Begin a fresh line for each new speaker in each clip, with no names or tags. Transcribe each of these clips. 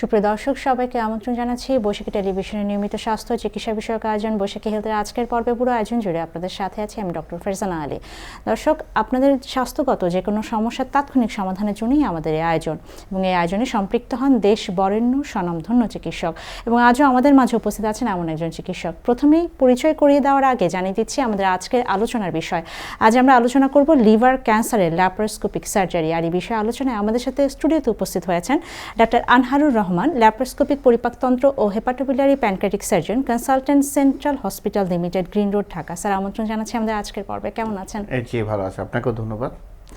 সুপ্রিয় দর্শক, সবাইকে আমন্ত্রণ জানাচ্ছি বৈশাখী টেলিভিশনের নিয়মিত স্বাস্থ্য চিকিৎসা বিষয়ক আয়োজন বৈশাখী হেলথের আজকের পর্বে। পুরো আয়োজন জুড়ে আপনাদের সাথে আছি আমি ডক্টর ফেরজানা আলী। দর্শক, আপনাদের স্বাস্থ্যগত যে কোনো সমস্যার তাৎক্ষণিক সমাধানের জন্যই আমাদের এই আয়োজন এবং এই আয়োজনে সম্পৃক্ত হন দেশ বরেণ্য স্বনামধন্য চিকিৎসক এবং আজও আমাদের মাঝে উপস্থিত আছেন এমন একজন চিকিৎসক। প্রথমেই পরিচয় করিয়ে দেওয়ার আগে জানিয়ে দিচ্ছি আমাদের আজকের আলোচনার বিষয়। আজ আমরা আলোচনা করব লিভার ক্যান্সারের ল্যাপারোস্কোপিক সার্জারি আর এই বিষয়ে আলোচনায় আমাদের সাথে স্টুডিওতে উপস্থিত হয়েছেন ডাক্তার আনহারুর রহমান। ল্যাপারোস্কোপিক পরিপাকতন্ত্র ও hepatobiliary pancreatic surgeon consultant central hospital limited green road Dhaka. Sir, আমন্ত্রণ জানাচ্ছি আমাদের আজকের পর্বে। কেমন আছেন?
জি ভালো আছে, আপনাকেও ধন্যবাদ।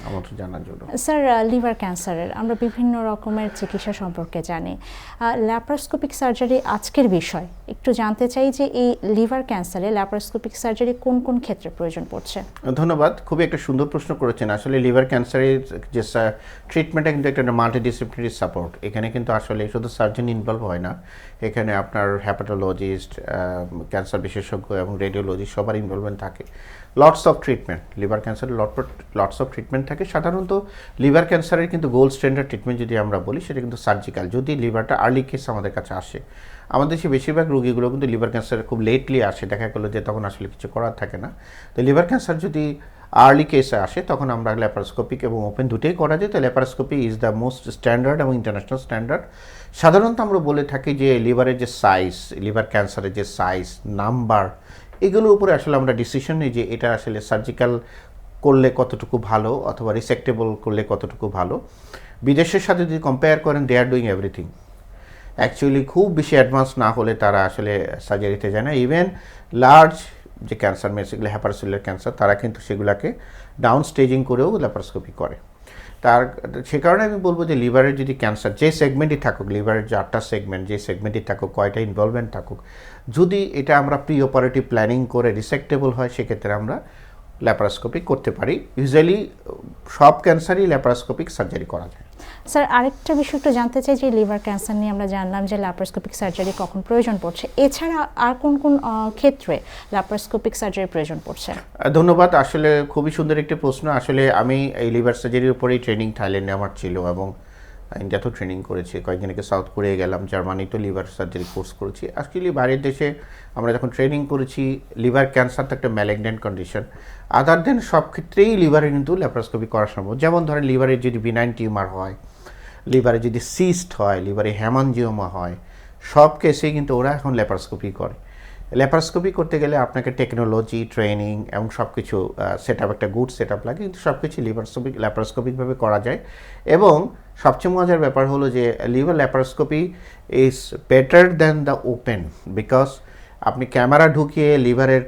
আমন্ত্রণ জানার জন্য।
স্যার লিভার ক্যান্সারের আমরা বিভিন্ন রকমের চিকিৎসা সম্পর্কে জানি। ল্যাপারোস্কোপিক সার্জারি আজকের বিষয়। একটু জানতে চাই যে এই লিভার ক্যান্সারে ল্যাপারোস্কোপিক সার্জারি কোন কোন ক্ষেত্রে প্রয়োজন পড়ছে?
ধন্যবাদ। খুবই একটা সুন্দর প্রশ্ন করেছেন। আসলে লিভার ক্যান্সারের যে ট্রিটমেন্টটা কিন্তু একটা মাল্টিডিসিপ্লিনারি সাপোর্ট এখানে কিন্তু আসলে শুধু সার্জন ইনভলভ হয় না। এখানে আপনার হ্যাপাটোলজিস্ট ক্যান্সার বিশেষজ্ঞ এবং রেডিওলজিস্ট সবার ইনভলভমেন্ট থাকে। লটস অফ ট্রিটমেন্ট লিভার ক্যান্সারের লট লটস অফ ট্রিটমেন্ট থাকে। সাধারণত লিভার ক্যান্সারের কিন্তু গোল্ড স্ট্যান্ডার্ড ট্রিটমেন্ট যদি আমরা বলি, সেটা কিন্তু সার্জিক্যাল যদি লিভারটা আর্লি কেস আমাদের কাছে আসে। আমাদের দেশে বেশিরভাগ রোগীগুলো কিন্তু লিভার ক্যান্সার খুব লেটলি আসে। দেখা গেলো যে তখন আসলে কিছু করার থাকে না। তো লিভার ক্যান্সার যদি আর্লি কেসে আসে, তখন আমরা ল্যাপারোস্কোপিক এবং ওপেন দুটোই করা যায়। তো laparoscopy is the most standard এবং ইন্টারন্যাশনাল স্ট্যান্ডার্ড সাধারণত আমরা বলে থাকি যে লিভারের যে সাইজ লিভার ক্যান্সারের যে সাইজ নাম্বার এগুলোর উপরে আসলে আমরা ডিসিশন নিই যে এটা আসলে সার্জিক্যাল করলে কতটুকু ভালো অথবা রিসেক্টেবল করলে কতটুকু ভালো। বিদেশের সাথে যদি কম্পেয়ার করেন they are doing everything actually খুব বেশি অ্যাডভান্স না হলে তারা আসলে সার্জারিতে যায় না। ইভেন লার্জ যে ক্যান্সার মেসিগুলো হ্যাপারসেলুলার ক্যান্সার তারা কিন্তু সেগুলোকে ডাউন স্টেজিং করেও ল্যাপারোস্কোপি করে। তার, সে কারণে আমি বলব যে লিভারের যদি ক্যান্সার, যে সেগমেন্টই থাকুক, লিভারের যে আটটা সেগমেন্ট, যে সেগমেন্টই থাকুক, কয়টা ইনভলভমেন্ট থাকুক, যদি এটা আমরা প্রি অপারেটিভ প্ল্যানিং করে রিসেক্টেবল হয়, সেক্ষেত্রে আমরা ল্যাপারোস্কোপিক করতে পারি। ইউজুয়ালি সব ক্যান্সারই ল্যাপারোস্কোপিক সার্জারি করা যায়।
স্যার আরেকটা বিষয় একটু জানতে চাই যে লিভার ক্যান্সার নিয়ে আমরা জানলাম যে ল্যাপারোস্কোপিক সার্জারি কখন প্রয়োজন পড়ছে। এছাড়া আর কোন কোন ক্ষেত্রে ল্যাপারোস্কোপিক সার্জারি প্রয়োজন পড়ছে?
ধন্যবাদ। আসলে খুবই সুন্দর একটি প্রশ্ন। আসলে আমি এই লিভার সার্জারির উপরেই ট্রেনিং থাইল্যান্ডে আমার ছিল এবং ইন্ডিয়াতেও ট্রেনিং করেছি, কয়েকদিন আগে সাউথ কোরিয়া গেলাম জার্মানিতেও লিভার সার্জারি কোর্স করেছি। অ্যাকচুয়ালি বাইরের দেশে আমরা যখন ট্রেনিং করেছি লিভার ক্যান্সার তো একটা ম্যালেগনেন্ট কন্ডিশন আদার দেন সব ক্ষেত্রেই লিভারে কিন্তু ল্যাপারোস্কোপি করা সম্ভব। যেমন ধরেন লিভারের যদি বিনাইন টিউমার হয় লিভারে যদি সিস্ট হয় লিভারে হ্যামানজিওমা হয়, সব কেসেই কিন্তু ওরা এখন ল্যাপারোস্কোপি করে। ল্যাপারোস্কোপি করতে গেলে আপনাকে টেকনোলজি ট্রেনিং এবং সব কিছু সেট আপ একটা গুড সেট আপ লাগে। কিন্তু সব কিছু লিভারস্কোপিক ল্যাপারোস্কোপিকভাবে করা যায়। এবং সবচেয়ে মজার ব্যাপার হলো যে liver laparoscopy is better than the open because আপনি ক্যামেরা ঢুকিয়ে লিভারের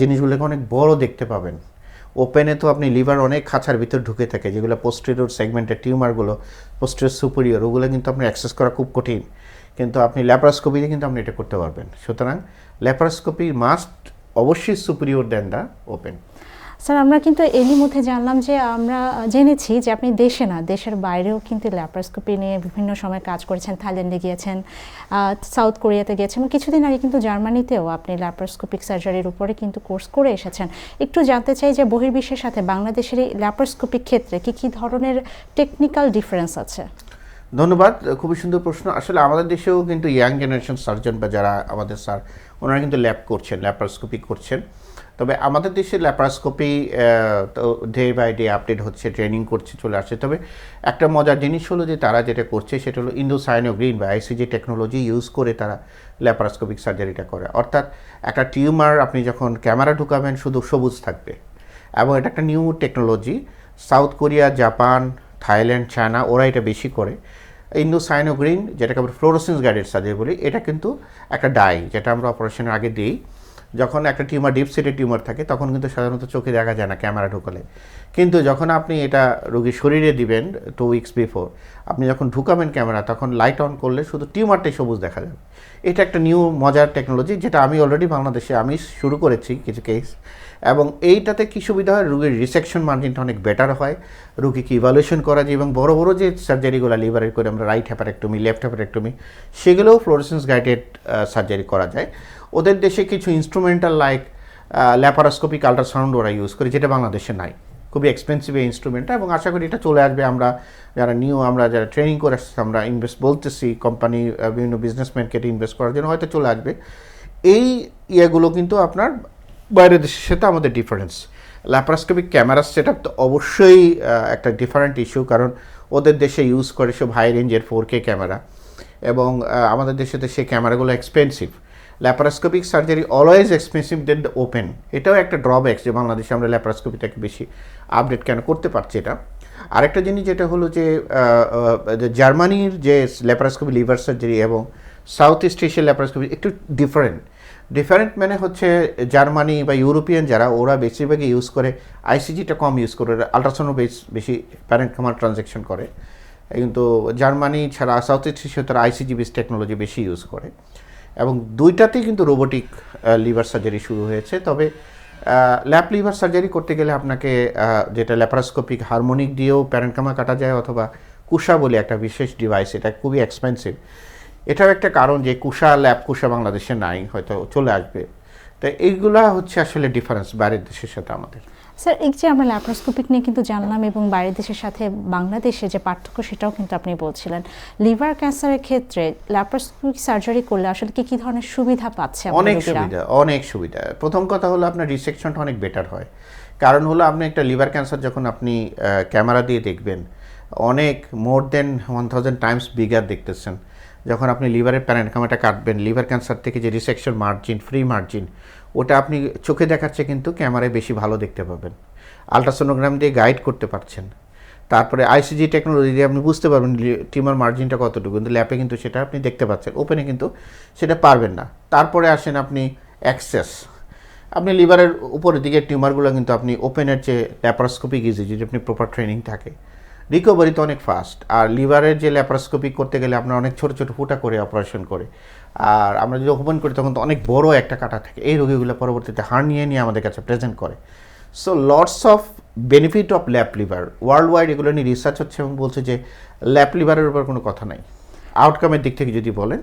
জিনিসগুলোকে অনেক বড় দেখতে পাবেন। ওপেনে তো আপনি লিভার অনেক খাঁচার ভিতর ঢুকে থাকে, যেগুলো পোস্টেরিয়র সেগমেন্টের টিউমারগুলো পোস্টেরিয়র সুপিরিয়র ওগুলো কিন্তু আপনি অ্যাক্সেস করা খুব কঠিন। কিন্তু আপনি ল্যাপারোস্কোপিতে কিন্তু আপনি এটা করতে পারবেন। সুতরাং ল্যাপারোস্কোপি মাস্ট অবশ্যই superior than the open
sir, আমরা কিন্তু এরই মধ্যে জানলাম যে আমরা জেনেছি যে আপনি দেশে না, দেশের বাইরেও কিন্তু ল্যাপারোস্কোপি নিয়ে বিভিন্ন সময় কাজ করেছেন। থাইল্যান্ডে গিয়েছেন সাউথ কোরিয়াতে গিয়েছেন। কিছুদিন আগে কিন্তু জার্মানিতেও আপনি ল্যাপারোস্কোপিক সার্জারির উপরে কিন্তু কোর্স করে এসেছেন। একটু জানতে চাই যে বহির্বিশ্বের সাথে বাংলাদেশের এই ল্যাপারোস্কোপিক ক্ষেত্রে কি কি ধরনের টেকনিক্যাল ডিফারেন্স আছে?
ধন্যবাদ, খুবই সুন্দর প্রশ্ন। আসলে আমাদের দেশেও কিন্তু ইয়াং জেনারেশন সার্জন বা যারা আমাদের স্যার, ওনারা কিন্তু ল্যাব করছেন ল্যাপারোস্কোপি করছেন। তবে আমাদের দেশে ল্যাপারোস্কোপি তো ডে বাই ডে আপডেট হচ্ছে ট্রেনিং করছে, চলে আসছে। তবে একটা মজার জিনিস হলো যে তারা যেটা করছে, সেটা হলো ইন্দোসাইনোগ্রিন বা আইসিজি টেকনোলজি ইউজ করে তারা ল্যাপারোস্কোপিক সার্জারিটা করে। অর্থাৎ একটা টিউমার, আপনি যখন ক্যামেরা ঢুকাবেন, শুধু সবুজ থাকবে। এবং এটা একটা new technology South Korea, Japan, Thailand, China, ওরা এটা বেশি করে। ইন্দোসাইনোগ্রিন, যেটাকে আমরা ফ্লোরোসেন্স গাইডেড সার্জারি বলি, এটা কিন্তু একটা ডাই যেটা আমরা অপারেশনের আগে দিই। যখন একটা টিউমার ডিপ সেটের টিউমার থাকে, তখন কিন্তু সাধারণত চোখে দেখা যায় না ক্যামেরা ঢুকলে। কিন্তু যখন আপনি এটা রোগীর শরীরে দিবেন টু উইকস বিফোর আপনি যখন ঢুকাবেন ক্যামেরা, তখন লাইট অন করলে শুধু টিউমারটাই সবুজ দেখা যাবে। এটা একটা নিউ মজার টেকনোলজি যেটা আমি অলরেডি বাংলাদেশে আমি শুরু করেছি কিছু কেস এবং এইটাতে কী সুবিধা হয়? রোগীর রিসেকশন মার্জিনটা অনেক বেটার হয়। রোগীকে ইভালুয়েশন করা যায় এবং বড় বড় যে সার্জারিগুলো লিভারের করে আমরা রাইট হ্যাপারেক্টমি লেফট হ্যাপারেক্টমি সেগুলোও ফ্লোরেসেন্স গাইডেড সার্জারি করা যায়। ওদের দেশে কিছু ইনস্ট্রুমেন্টাল লাইক ল্যাপারোস্কোপিক আল্ট্রাসাউন্ড ওরা ইউজ করে, যেটা বাংলাদেশে নাই। খুবই এক্সপেন্সিভ এই ইনস্ট্রুমেন্টটা এবং আশা করি এটা চলে আসবে। আমরা যারা নিউ আমরা যারা ট্রেনিং করে আসছি আমরা ইনভেস্ট বলতেছি কোম্পানি বিভিন্ন বিজনেসম্যানকে এটা ইনভেস্ট করার জন্য, হয়তো চলে আসবে। এই ইয়েগুলো কিন্তু আপনার বাইরের দেশের সাথে আমাদের ডিফারেন্স ল্যাপারোস্কোপিক ক্যামেরা সেট তো অবশ্যই একটা ডিফারেন্ট ইস্যু কারণ ওদের দেশে ইউজ করে সব হাই রেঞ্জের ফোর কে ক্যামেরা এবং আমাদের দেশে তো সেই ক্যামেরাগুলো expensive laparoscopic surgery always expensive than the open এটাও একটা ড্রব্যাক্স যে বাংলাদেশে আমরা ল্যাপারোস্কোপিটাকে বেশি আপডেট কেন করতে পারছি এটা। আরেকটা জিনিস যেটা হলো যে জার্মানির যে ল্যাপারোস্কোপি লিভার সার্জারি এবং সাউথ ইস্ট এশিয়ার ল্যাপারোস্কোপি একটু ডিফারেন্ট ডিফারেন্ট মানে হচ্ছে জার্মানি বা ইউরোপিয়ান যারা, ওরা বেশিরভাগই ইউজ করে আইসিজিটা কম ইউজ করে আলট্রাসাউন্ড বেশ বেশি প্যারেন্ট কামার ট্রানজ্যাকশন করে। কিন্তু জার্মানি ছাড়া সাউথ ইস্ট এশিয়া তারা আইসিজি বেস টেকনোলজি বেশি ইউজ করে। এবং দুইটাতেই কিন্তু রোবোটিক লিভার সার্জারি শুরু হয়েছে। তবে ল্যাপ লিভার সার্জারি করতে গেলে আপনাকে যেটা ল্যাপারোস্কোপিক হারমোনিক দিয়েও প্যারেন্টকামা কাটা যায় অথবা কুষা বলে একটা বিশেষ ডিভাইস এটা খুবই এক্সপেন্সিভ এটাও একটা কারণ যে কুষা ল্যাব কুষা বাংলাদেশে নাই, হয়তো চলে আসবে। তো এইগুলা হচ্ছে আসলে ডিফারেন্স বাইরের দেশের সাথে আমাদের।
স্যার এই যে আমরা ল্যাপারোস্কোপিক নিয়ে কিন্তু জানলাম এবং বাইরের দেশের সাথে বাংলাদেশে যে পার্থক্য সেটাও কিন্তু আপনি বলছিলেন। লিভার ক্যান্সারের ক্ষেত্রে ল্যাপারোস্কোপিক সার্জারি করলে আসলে কি কি ধরনের সুবিধা পাচ্ছে
অনেক সুবিধা অনেক সুবিধা। প্রথম কথা হলো আপনার রিসেকশনটা অনেক বেটার হয়। কারণ হলো আপনি একটা লিভার ক্যান্সার যখন আপনি ক্যামেরা দিয়ে দেখবেন অনেক more than one thousand times bigger দেখতেছেন। যখন আপনি লিভারের প্যারেনকামাটা কাটবেন লিভার ক্যান্সার থেকে যে রিসেকশন মার্জিন ফ্রি মার্জিন ওটা আপনি চোখে দেখাচ্ছে কিন্তু ক্যামেরায় বেশি ভালো দেখতে পাবেন। আলট্রাসোনোগ্রাম দিয়ে গাইড করতে পারছেন। তারপরে আইসিজি টেকনোলজি দিয়ে আপনি বুঝতে পারবেন টিউমার মার্জিনটা কতটুকু, কিন্তু ল্যাপে কিন্তু সেটা আপনি দেখতে পাচ্ছেন। ওপেনে কিন্তু সেটা পারবেন না। তারপরে আসেন আপনি অ্যাক্সেস। আপনি লিভারের উপরের দিকে টিউমারগুলো কিন্তু আপনি ওপেনের যে ল্যাপারোস্কোপিক ইজি যদি আপনি প্রপার ট্রেনিং থাকে। রিকভারি তো অনেক ফাস্ট আর লিভারের যে ল্যাপারোস্কোপিক করতে গেলে আপনার অনেক ছোট ছোট ফুটা করে অপারেশন করে। আর আমরা যদি ওপেন করি তখন তো অনেক বড় একটা কাটা থাকে। এই রোগীগুলো পরবর্তীতে হাড় নিয়ে আমাদের কাছে প্রেজেন্ট করে। So lots of benefit of lap liver worldwide এগুলো নিয়ে রিসার্চ হচ্ছে এবং বলছে যে ল্যাপ লিভারের উপর কোনো কথা নাই। আউটকামের দিক থেকে যদি বলেন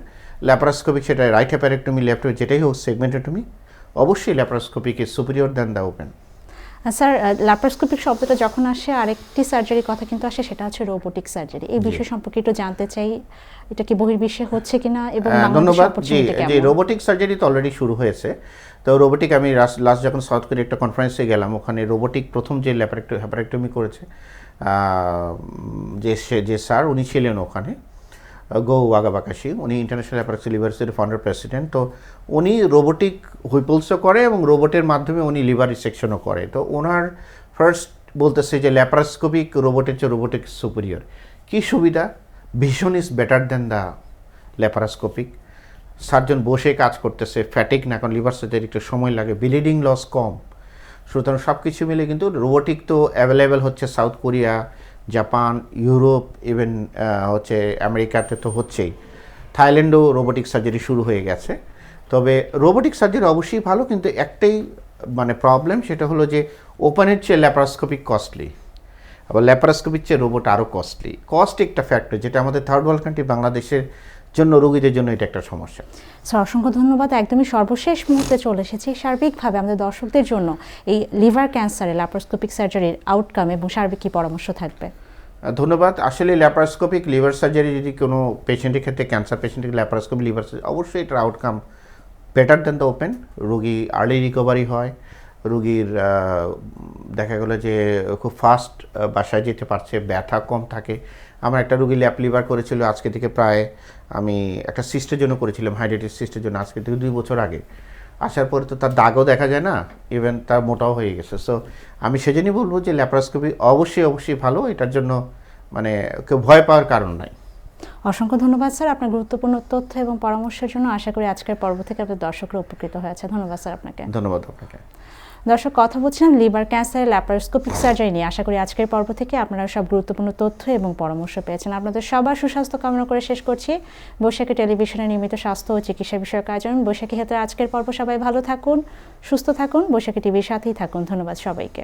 ল্যাপারোস্কোপিক সেটা রাইট হ্যাপারেক্টমি লেফট যেটাই হোক সেগমেন্টেটমি অবশ্যই laparoscopic superior than the open
sir laparoscopic শব্দটা যখন আসে আরেকটি সার্জারির কথা কিন্তু আসে সেটা হচ্ছে রোবোটিক সার্জারি এই বিষয় সম্পর্কে একটু জানতে চাই এটা কি বহির্বিশ্বে হচ্ছে কিনা এবং
হ্যাঁ, ধন্যবাদ। জি রোবোটিক সার্জারি তো অলরেডি শুরু হয়েছে। তো রোবোটিক আমি লাস্ট যখন সাউথ কোরিয়া একটা কনফারেন্সে গেলাম ওখানে রোবোটিক প্রথম যে ল্যাপারেক্টো হ্যাপারেক্টমি করেছে যে সে যে স্যার উনি ছিলেন ওখানে। গো ওয়াগাবাকাশি, উনি ইন্টারন্যাশনাল ল্যাপারেক্স ইউনিভার্সিটির ফাউন্ডার প্রেসিডেন্ট তো উনি রোবোটিক হুইপলসও করে এবং রোবটের মাধ্যমে উনি লিভার রিসেকশনও করে। তো ওনার ফার্স্ট বলতেছে যে ল্যাপারোস্কোপিক রোবটের চেয়ে রোবোটিক সুপিরিয়র কী সুবিধা? Vision is better than the laparoscopic surgeon বসে কাজ করতেছে ফ্যাটিক না, কারণ লিভার সার্জারি একটু সময় লাগে ব্লিডিং লস কম। সুতরাং সব কিছু মিলে কিন্তু রোবোটিক তো অ্যাভেলেবেল হচ্ছে South Korea Japan, Europe even হচ্ছে আমেরিকাতে তো হচ্ছেই। থাইল্যান্ডেও রোবোটিক সার্জারি শুরু হয়ে গেছে। তবে রোবোটিক সার্জারি অবশ্যই ভালো, কিন্তু একটাই মানে প্রবলেম সেটা হলো যে ওপেনের চেয়ে ল্যাপারোস্কোপিক কস্টলি আবার ল্যাপারোস্কোপির চেয়ে রোবট আরও কস্টলি কস্ট একটা ফ্যাক্টর যেটা আমাদের থার্ড ওয়ার্ল্ড কান্ট্রি বাংলাদেশের জন্য, রোগীদের জন্য এটা একটা সমস্যা।
স্যার অসংখ্য ধন্যবাদ। একদমই সর্বশেষ মুহূর্তে চলে এসেছি। সার্বিকভাবে আমাদের দর্শকদের জন্য এই লিভার ক্যান্সারে ল্যাপারোস্কোপিক সার্জারির আউটকাম এবং সার্বিক কি পরামর্শ থাকবে?
ধন্যবাদ। আসলে ল্যাপারোস্কোপিক লিভার সার্জারি যদি কোনো পেশেন্টের ক্ষেত্রে ক্যান্সার পেশেন্টের ল্যাপারোস্কোপিক লিভার সার্জারি অবশ্যই এটার outcome better than the open রুগী আর্লি রিকভারি হয়। রুগীর দেখা গেলো যে খুব ফাস্ট বাসায় যেতে পারছে, ব্যথা কম থাকে। আমার একটা রুগী ল্যাপ লিভার করেছিল আজকে থেকে প্রায় আমি একটা সিস্টের জন্য করেছিলাম হাইড্রেটেড সিস্টের জন্য আজকে থেকে দুই বছর আগে। আসার পরে তো তার দাগও দেখা যায় না ইভেন তার মোটাও হয়ে গেছে। সো আমি সেজন্যই বলব যে ল্যাপারোস্কোপি অবশ্যই অবশ্যই ভালো এটার জন্য মানে কেউ ভয় পাওয়ার কারণ নাই।
অসংখ্য ধন্যবাদ স্যার আপনার গুরুত্বপূর্ণ তথ্য এবং পরামর্শের জন্য। আশা করি আজকের পর্ব থেকে আপনার দর্শকরা উপকৃত হয়েছে। ধন্যবাদ স্যার আপনাকে।
ধন্যবাদ আপনাকে।
দর্শক, কথা বলছিলাম লিভার ক্যান্সার ল্যাপারোস্কোপিক সার্জারি নিয়ে। আশা করি আজকের পর্ব থেকে আপনারা সব গুরুত্বপূর্ণ তথ্য এবং পরামর্শ পেয়েছেন। আপনাদের সবার সুস্বাস্থ্য কামনা করে শেষ করছি। বৈশাখী টেলিভিশনে নিয়মিত স্বাস্থ্য ও চিকিৎসা বিষয়ক আয়োজন বৈশাখী ক্ষেত্রে আজকের পর্ব। সবাই ভালো থাকুন, সুস্থ থাকুন। বৈশাখী টিভির সাথেই থাকুন। ধন্যবাদ সবাইকে।